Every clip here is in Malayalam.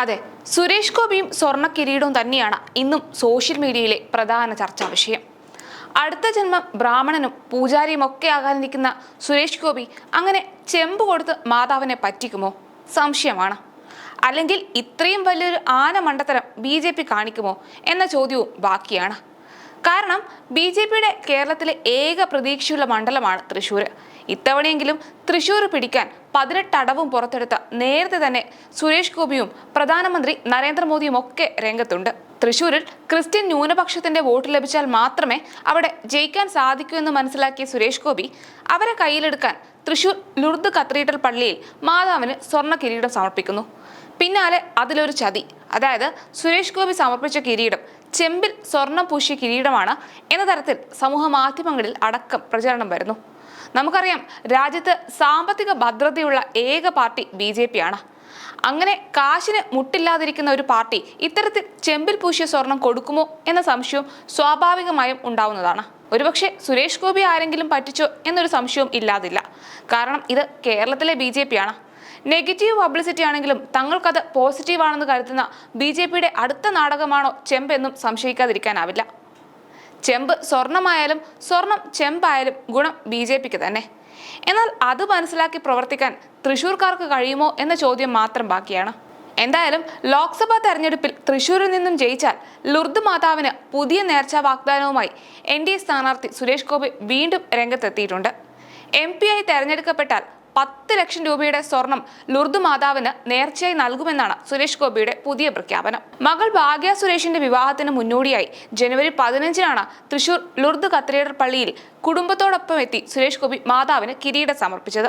അതെ സുരേഷ് ഗോപിയും സ്വർണ കിരീടവും തന്നെയാണ് ഇന്നും സോഷ്യൽ മീഡിയയിലെ പ്രധാന ചർച്ചാ വിഷയം. അടുത്ത ജന്മം ബ്രാഹ്മണനും പൂജാരിയും ഒക്കെ ആകാനിരിക്കുന്ന സുരേഷ് ഗോപി അങ്ങനെ ചെമ്പ് കൊടുത്ത് മാതാവിനെ പറ്റിക്കുമോ? സംശയമാണ്. അല്ലെങ്കിൽ ഇത്രയും വലിയൊരു ആന മണ്ടത്തരം ബി കാണിക്കുമോ? എന്ന ചോദ്യവും ബാക്കിയാണ്. കാരണം ബി ജെ പിയുടെ കേരളത്തിലെ ഏക പ്രതീക്ഷയുള്ള മണ്ഡലമാണ് തൃശ്ശൂർ ഇത്തവണയെങ്കിലും തൃശ്ശൂർ പിടിക്കാൻ പതിനെട്ട് അടവും പുറത്തെടുത്ത നേരത്തെ തന്നെ സുരേഷ് ഗോപിയും പ്രധാനമന്ത്രി നരേന്ദ്രമോദിയും ഒക്കെ രംഗത്തുണ്ട്. തൃശ്ശൂരിൽ ക്രിസ്ത്യൻ ന്യൂനപക്ഷത്തിന്റെ വോട്ട് ലഭിച്ചാൽ മാത്രമേ അവിടെ ജയിക്കാൻ സാധിക്കൂ എന്ന് മനസ്സിലാക്കിയ സുരേഷ് ഗോപി അവരെ കയ്യിലെടുക്കാൻ തൃശൂർ ലുർദ് കത്തീഡ്രൽ പള്ളിയിൽ മാതാവിന് സ്വർണ കിരീടം സമർപ്പിക്കുന്നു. പിന്നാലെ അതിലൊരു ചതി. അതായത് സുരേഷ് ഗോപി സമർപ്പിച്ച കിരീടം ചെമ്പിൽ സ്വർണം പൂശിയ കിരീടമാണ് എന്ന തരത്തിൽ സമൂഹ മാധ്യമങ്ങളിൽ അടക്കം പ്രചരണം വരുന്നു. നമുക്കറിയാം രാജ്യത്ത് സാമ്പത്തിക ഭദ്രതയുള്ള ഏക പാർട്ടി ബി ജെ പി ആണ് അങ്ങനെ കാശിന് മുട്ടില്ലാതിരിക്കുന്ന ഒരു പാർട്ടി ഇത്തരത്തിൽ ചെമ്പിൽ പൂശിയ സ്വർണം കൊടുക്കുമോ എന്ന സംശയവും സ്വാഭാവികമായും ഉണ്ടാവുന്നതാണ്. ഒരുപക്ഷെ സുരേഷ് ഗോപി ആരെങ്കിലും പറ്റിച്ചോ എന്നൊരു സംശയവും ഇല്ലാതില്ല. കാരണം ഇത് കേരളത്തിലെ ബി ജെ പി ആണ് നെഗറ്റീവ് പബ്ലിസിറ്റി ആണെങ്കിലും തങ്ങൾക്കത് പോസിറ്റീവ് ആണെന്ന് കരുതുന്ന ബി ജെ പിയുടെ അടുത്ത നാടകമാണോ ചെമ്പെന്നും സംശയിക്കാതിരിക്കാനാവില്ല. ചെമ്പ് സ്വർണമായാലും സ്വർണം ചെമ്പായാലും ഗുണം ബി ജെ പിക്ക് തന്നെ. എന്നാൽ അത് മനസ്സിലാക്കി പ്രവർത്തിക്കാൻ തൃശൂർക്കാർക്ക് കഴിയുമോ എന്ന ചോദ്യം മാത്രം ബാക്കിയാണ്. എന്തായാലും ലോക്സഭാ തെരഞ്ഞെടുപ്പിൽ തൃശൂരിൽ നിന്നും ജയിച്ചാൽ ലുർദ് മാതാവിന് പുതിയ നേർച്ചാ വാഗ്ദാനവുമായി എൻ ഡി എ സ്ഥാനാർത്ഥി സുരേഷ് ഗോപി വീണ്ടും രംഗത്തെത്തിയിട്ടുണ്ട്. എം ആയി തെരഞ്ഞെടുക്കപ്പെട്ടാൽ പത്ത് ലക്ഷം രൂപയുടെ സ്വർണം ലുർദ് മാതാവിന് നേർച്ചയായി നൽകുമെന്നാണ് സുരേഷ് ഗോപിയുടെ പുതിയ പ്രഖ്യാപനം. മകൾ ഭാഗ്യ സുരേഷിന്റെ വിവാഹത്തിന് മുന്നോടിയായി ജനുവരി പതിനഞ്ചിനാണ് തൃശൂർ ലുർദ് കത്തീഡ്രൽ പള്ളിയിൽ കുടുംബത്തോടൊപ്പം എത്തി സുരേഷ് ഗോപി മാതാവിന് കിരീടം സമർപ്പിച്ചത്.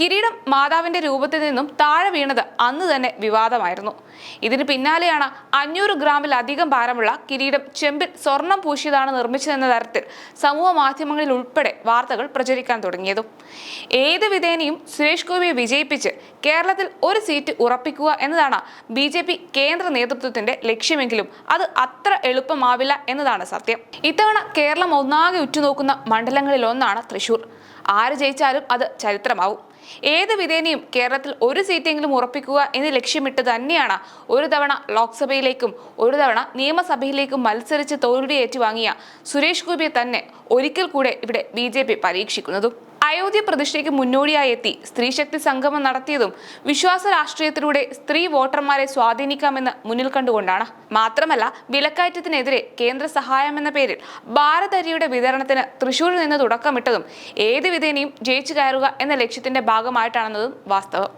കിരീടം മാതാവിന്റെ രൂപത്തിൽ നിന്നും താഴെ വീണത് അന്ന് തന്നെ വിവാദമായിരുന്നു. ഇതിന് പിന്നാലെയാണ് അഞ്ഞൂറ് ഗ്രാമിലധികം ഭാരമുള്ള കിരീടം ചെമ്പിൽ സ്വർണം പൂശിയതാണ് നിർമ്മിച്ചതെന്ന തരത്തിൽ സമൂഹ മാധ്യമങ്ങളിൽ ഉൾപ്പെടെ വാർത്തകൾ പ്രചരിക്കാൻ തുടങ്ങിയതും. ഏത് വിധേനയും സുരേഷ് ഗോപിയെ വിജയിപ്പിച്ച് കേരളത്തിൽ ഒരു സീറ്റ് ഉറപ്പിക്കുക എന്നതാണ് ബി ജെ പി കേന്ദ്ര നേതൃത്വത്തിന്റെ ലക്ഷ്യമെങ്കിലും അത് അത്ര എളുപ്പമാവില്ല എന്നതാണ് സത്യം. ഇത്തവണ കേരളം ഒന്നാകെ ഉറ്റുനോക്കുന്ന മണ്ഡലങ്ങളിൽ ഒന്നാണ് തൃശൂർ. ആര് ജയിച്ചാലും അത് ചരിത്രമാവും. ഏത് വിധേനയും കേരളത്തിൽ ഒരു സീറ്റെങ്കിലും ഉറപ്പിക്കുക എന്ന് ലക്ഷ്യമിട്ട് തന്നെയാണ് ഒരു തവണ ലോക്സഭയിലേക്കും ഒരു തവണ നിയമസഭയിലേക്കും മത്സരിച്ച് തോൽവി ഏറ്റുവാങ്ങിയ സുരേഷ് ഗോപിയെ തന്നെ ഒരിക്കൽ കൂടെ ഇവിടെ ബി പരീക്ഷിക്കുന്നതും. അയോധ്യ പ്രതിഷ്ഠയ്ക്ക് മുന്നോടിയായി എത്തി. സ്ത്രീശക്തി സംഗമം നടത്തിയതും വിശ്വാസ രാഷ്ട്രീയത്തിലൂടെ സ്ത്രീ വോട്ടർമാരെ സ്വാധീനിക്കാമെന്ന് മുന്നിൽ കണ്ടുകൊണ്ടാണ്. മാത്രമല്ല വിലക്കയറ്റത്തിനെതിരെ കേന്ദ്ര സഹായം എന്ന പേരിൽ ഭാരതരിയുടെ വിതരണത്തിന് തൃശൂരിൽ നിന്ന് തുടക്കമിട്ടതും ഏത് വിധേനയും ജയിച്ചു കയറുക എന്ന ലക്ഷ്യത്തിന്റെ ഭാഗമായിട്ടാണെന്നതും വാസ്തവം.